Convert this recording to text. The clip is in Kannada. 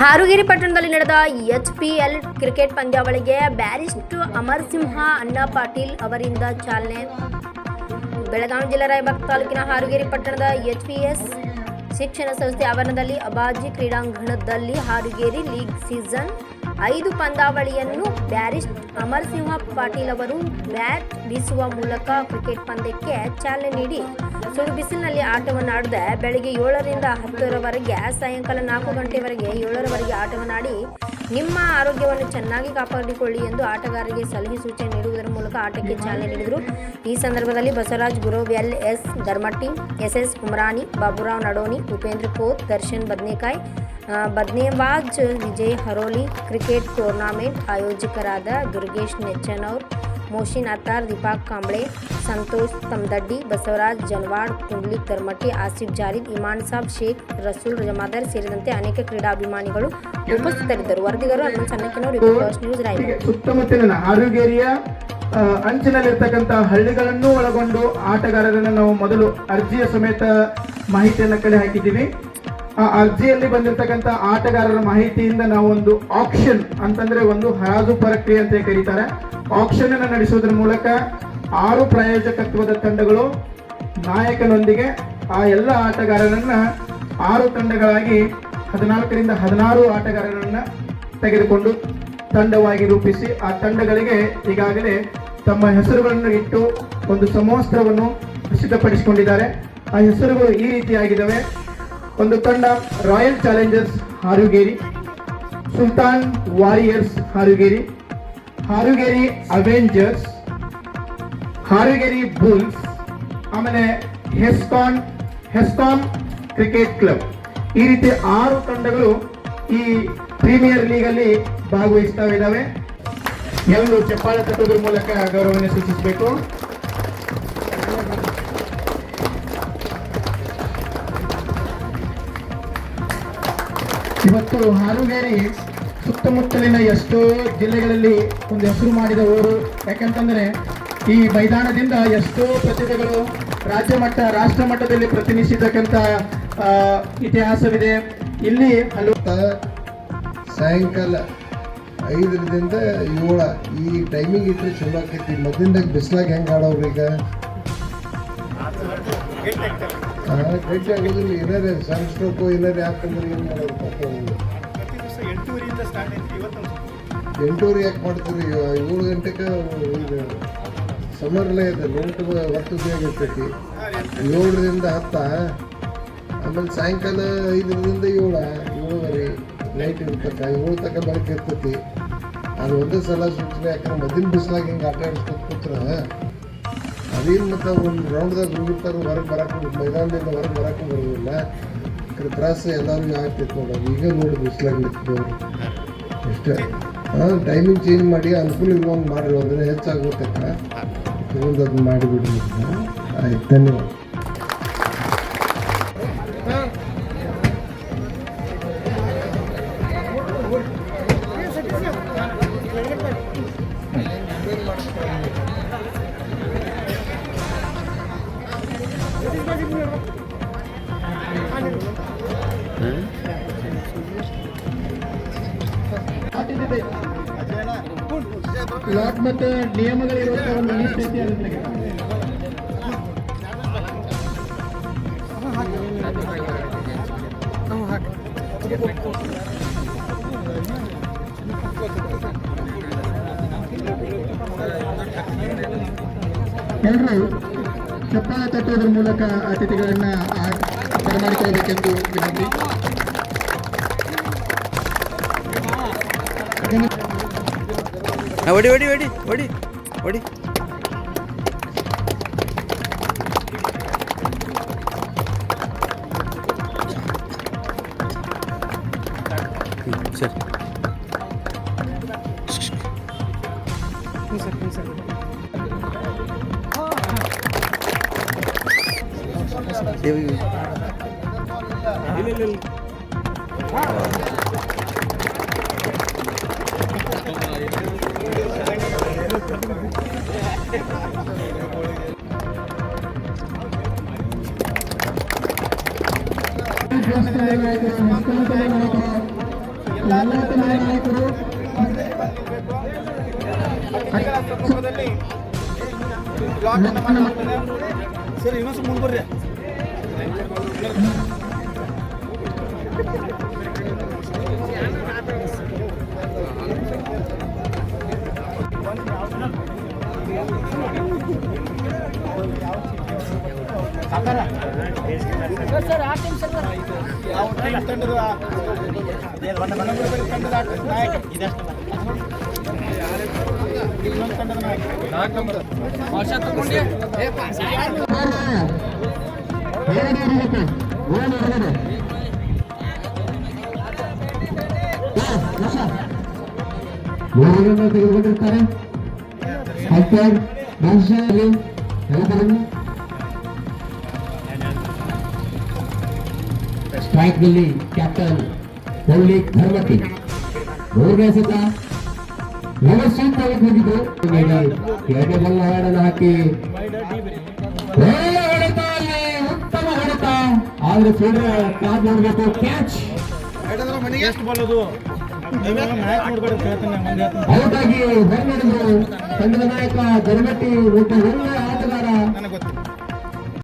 ಹಾರುಗೇರಿ ಪಟ್ಟಣದಲ್ಲಿ ನಡೆದ ಎಚ್ ಪಿ ಎಲ್ ಕ್ರಿಕೆಟ್ ಪಂದ್ಯಾವಳಿಗೆ ಬ್ಯಾರಿಸ್ಟ್ ಅಮರಸಿಂಹ ಅಣ್ಣಾ ಪಾಟೀಲ್ ಅವರಿಂದ ಚಾಲನೆ. ಬೆಳಗಾವಿ ಜಿಲ್ಲೆ ರಾಯಬಾಗ್ ತಾಲೂಕಿನ ಹಾರುಗಿರಿ ಪಟ್ಟಣದ ಎಚ್ ಪಿ ಎಸ್ ಶಿಕ್ಷಣ ಸಂಸ್ಥೆ ಆವರಣದಲ್ಲಿ ಅಬಾಜಿ ಕ್ರೀಡಾಂಗಣದಲ್ಲಿ ಹಾರುಗೇರಿ ಲೀಗ್ ಸೀಸನ್ ಐದು ಪಂದ್ಯಾವಳಿಯನ್ನು ಬ್ಯಾರಿಸ್ಟ್ ಅಮರಸಿಂಹ ಪಾಟೀಲ್ ಅವರು ಬ್ಯಾಟ್ ಬೀಸುವ ಮೂಲಕ ಕ್ರಿಕೆಟ್ ಪಂದ್ಯಕ್ಕೆ ಚಾಲನೆ ನೀಡಿ. ಸುಡು ಬಿಸಿಲಿನಲ್ಲಿ ಆಟವನ್ನು ಆಡಿದ ಬೆಳಗ್ಗೆ ಏಳರಿಂದ ಹತ್ತರವರೆಗೆ ಸಾಯಂಕಾಲ ನಾಲ್ಕು ಗಂಟೆವರೆಗೆ ಏಳರವರೆಗೆ ಆಟವನ್ನಾಡಿ, ನಿಮ್ಮ ಆರೋಗ್ಯವನ್ನು ಚೆನ್ನಾಗಿ ಕಾಪಾಡಿಕೊಳ್ಳಿ ಎಂದು ಆಟಗಾರರಿಗೆ ಸಲಹೆ ಸೂಚನೆ ನೀಡುವುದರ ಮೂಲಕ ಆಟಕ್ಕೆ ಚಾಲನೆ ನೀಡಿದರು. ಈ ಸಂದರ್ಭದಲ್ಲಿ Basavaraj Gurav, L S Dharmatti, S S Kumarani, Baburao Nadoni Upendra Kot, Darshan Badnekai Badnewaz Vijay Haroli cricket tournament ಆಯೋಜಕರಾದ Durgesh Nechchanaur Moshin Attar, Deepak Kamble, Santosh Tamdaddi, Basavaraj Janwad Kundlik Karmatti Asif Jarid, Iman Sab, Sheikh Rasool Jamadar ಸೇರಿದಂತೆ ಅನೇಕ ಕ್ರೀಡಾಭಿಮಾನಿಗಳು ಉಪಸ್ಥಿತರಿದ್ದರು. ವರದಿಗರು ರಾಯಬಾಗ್ ಹೀಗೆ ಸುತ್ತಮುತ್ತಲಿನ ಆರೋಗ್ಯ ಅಂಚಿನಲ್ಲಿರ್ತಕ್ಕಂಥ ಹಳ್ಳಿಗಳನ್ನು ಒಳಗೊಂಡು ಆಟಗಾರರನ್ನು ನಾವು ಮೊದಲು ಅರ್ಜಿಯ ಸಮೇತ ಮಾಹಿತಿಯನ್ನು ಕಲೆ ಹಾಕಿದ್ದೀವಿ ಆ ಅರ್ಜಿಯಲ್ಲಿ ಬಂದಿರತಕ್ಕಂಥ ಆಟಗಾರರ ಮಾಹಿತಿಯಿಂದ ನಾವು ಒಂದು ಆಕ್ಷನ್ ಅಂತಂದ್ರೆ ಒಂದು ಹರಾಜು ಪ್ರಕ್ರಿಯೆ ಅಂತ ಕರೀತಾರೆ. ಆಕ್ಷನ್ ಅನ್ನು ನಡೆಸುವುದರ ಮೂಲಕ ಆರು ಪ್ರಾಯೋಜಕತ್ವದ ತಂಡಗಳು ನಾಯಕನೊಂದಿಗೆ ಆ ಎಲ್ಲ ಆಟಗಾರರನ್ನ ಆರು ತಂಡಗಳಾಗಿ ಹದಿನಾಲ್ಕರಿಂದ ಹದಿನಾರು ಆಟಗಾರರನ್ನ ತೆಗೆದುಕೊಂಡು ತಂಡವಾಗಿ ರೂಪಿಸಿ ಆ ತಂಡಗಳಿಗೆ ಈಗಾಗಲೇ ತಮ್ಮ ಹೆಸರುಗಳನ್ನು ಇಟ್ಟು ಒಂದು ಸಮವಸ್ತ್ರವನ್ನು ಸಿದ್ಧಪಡಿಸಿಕೊಂಡಿದ್ದಾರೆ ಆ ಹೆಸರುಗಳು ಈ ರೀತಿಯಾಗಿದ್ದಾವೆ. ಒಂದು ತಂಡ Royal Challengers Harugeri, Sultan Warriors Harugeri Harugeri Avengers, Harugeri Bulls, ಆಮೇಲೆ ಹೆಸ್ಕಾನ್ ಹೆಸ್ಕಾನ್ ಕ್ರಿಕೆಟ್ ಕ್ಲಬ್. ಈ ರೀತಿ ಆರು ತಂಡಗಳು ಈ ಪ್ರೀಮಿಯರ್ ಲೀಗ್ ಅಲ್ಲಿ ಭಾಗವಹಿಸ್ತಾ ಇದ್ದಾವೆ. ಎಲ್ಲರೂ ಚಪ್ಪಾಳೆ ತಟ್ಟೋದ್ರ ಮೂಲಕ ಗೌರವವನ್ನು ಸೂಚಿಸಬೇಕು. ಇವತ್ತು ಹಾರುಗೇರಿ ಸುತ್ತಮುತ್ತಲಿನ ಎಷ್ಟೋ ಜಿಲ್ಲೆಗಳಲ್ಲಿ ಒಂದು ಹೆಸರು ಮಾಡಿದ ಊರು. ಯಾಕಂತಂದರೆ, ಈ ಮೈದಾನದಿಂದ ಎಷ್ಟೋ ಪ್ರತಿಭೆಗಳು ರಾಜ್ಯ ಮಟ್ಟ, ರಾಷ್ಟ್ರ ಮಟ್ಟದಲ್ಲಿ ಪ್ರತಿನಿಧಿಸಿರ್ತಕ್ಕಂಥ ಇತಿಹಾಸವಿದೆ. ಇಲ್ಲಿ ಹಲವು ಸಾಯಂಕಾಲ ಐದರಿಂದ ಏಳ ಈ ಟೈಮಿಂಗ್ ಇಟ್ಟರೆ ಚಲೋ ಆಕೈತಿ. ಮೊದಲಿಂದಾಗ ಬಿಸ್ಲಾಗ ಹೆಂಗೆ ಆಡೋರು ಈಗ ಗಟ್ಟಿ ಆಗೋದಿಲ್ಲ ಏನಾರೇ ಸ್ಟ್ರೋಕು ಏನಾರ ಯಾಕಂದ್ರೆ ಏನು ಮಾಡೋದು. ಎಂಟೂವರೆ ಯಾಕೆ ಮಾಡ್ತೀರಿ? ಏಳು ಗಂಟೆಗೆ ಈಗ ಸಮರ್ಲೇ ಇದೆ ನೋಟು ಹೊತ್ತು ಆಗಿರ್ತೈತಿ ಇರ್ತೈತಿ. ಏಳರಿಂದ ಹತ್ತ? ಆಮೇಲೆ ಸಾಯಂಕಾಲ ಐದರಿಂದ ಏಳ ಏಳುವರೆ ನೈಟ್ ಇರ್ತಕ್ಕ ಏಳು ತಕ್ಕ ಬೆಳಗ್ಗೆ ಇರ್ತೈತಿ. ಅದು ಒಂದೇ ಸಲ ಸೂಚನೆ ಯಾಕಂದ್ರೆ ಮದ್ದಿನ ಬಿಸಿಲಾಗಿ ಹಿಂಗೆ ಆಟ ಆಡಿಸ್ಕೊತ ಕೂತ್ರ ಅದೇನು ಮತ್ತು ಒಂದು ರೌಂಡ್ದಾಗ ಹೋಗಿರ್ತಾರೆ ಹೊರಗೆ ಬರಕ್ಕೆ ಮೈದಾನದಿಂದ ಹೊರಗೆ ಬರಕ್ಕೆ ಬರೋದಿಲ್ಲ. ಕಡೆ ತ್ರಾಸ ಎಲ್ಲರಿಗೂ ಆಗ್ತಿತ್ತು ನೋಡೋದು ಈಗ ನೋಡಿ ಬಿಸಿಲಾಗಿ ನಿಂತಿದ್ದವ್ರು ಅಷ್ಟೇ ಹಾಂ ಟೈಮಿಂಗ್ ಚೇಂಜ್ ಮಾಡಿ ಅನುಕೂಲ ಇರುವಂಗೆ ಮಾಡ್ರಿ ಅಂದರೆ ಹೆಚ್ಚಾಗುತ್ತೆ ತಗೊಂಡು ಅದನ್ನ ಮಾಡಿಬಿಡಿ ಆಯ್ತು, ಧನ್ಯವಾದ. ಲಾಟ್ ಮತ್ತು ನಿಯಮಗಳಿರುವಂತಹ ಒಂದು ತೆಗೆದು. ಎಲ್ಲರೂ ಚಪ್ಪಾಳೆ ತಟ್ಟುವುದರ ಮೂಲಕ ಅತಿಥಿಗಳನ್ನ ಬರಮಾಡಿಕೊಳ್ಳಬೇಕೆಂದು ವಿನಂತಿ ഓടി ഓടി ഓടി ഓടി ഓടി ശരി ഇല്ല ഇല്ല ಸರಿ ದೇವಿ ದೇವಸ್ಥಾನಗಳಾಯ್ತು, ಸಂಸ್ಥಾನಗಳಾಯ್ತು, ಎಲ್ಲ ತಂಡದ ನಾಯಕರು ಸರಿ ಇನ್ನೊಂದು ಮುಂದೆ ತೆಗೆದುಕೊಂಡಿರ್ತಾರೆ. ಅಂಪೈರ್ ಮನುಷ್ಯ ಎಲ್ಲರನ್ನು ಸ್ಟ್ರೈಕ್ನಲ್ಲಿ ಕ್ಯಾಪ್ಟನ್ ಕೊಹ್ಲಿ ಧರ್ಮತಿ. ಮೂರನೇ ಸತ ಹೋಗಿದ್ದು. ಎರಡನೇ ಬಲ್ಲ ಹಾಡನ್ನು ಹಾಕಿ. ಹೊಡೆತ ಅಲ್ಲಿ ಉತ್ತಮ ಹೊಡೆತ. ಆದ್ರೆ ಸೂರ್ಯ ಕಾದ್ ನೋಡ್ಬೇಕು ಕ್ಯಾಚ್. ಹೌದಾಗಿ ಹೊರನಡೆದು ತಂಡದ ನಾಯಕ ಗರಗಟ್ಟಿ ಊಟ ಒಳ್ಳೆ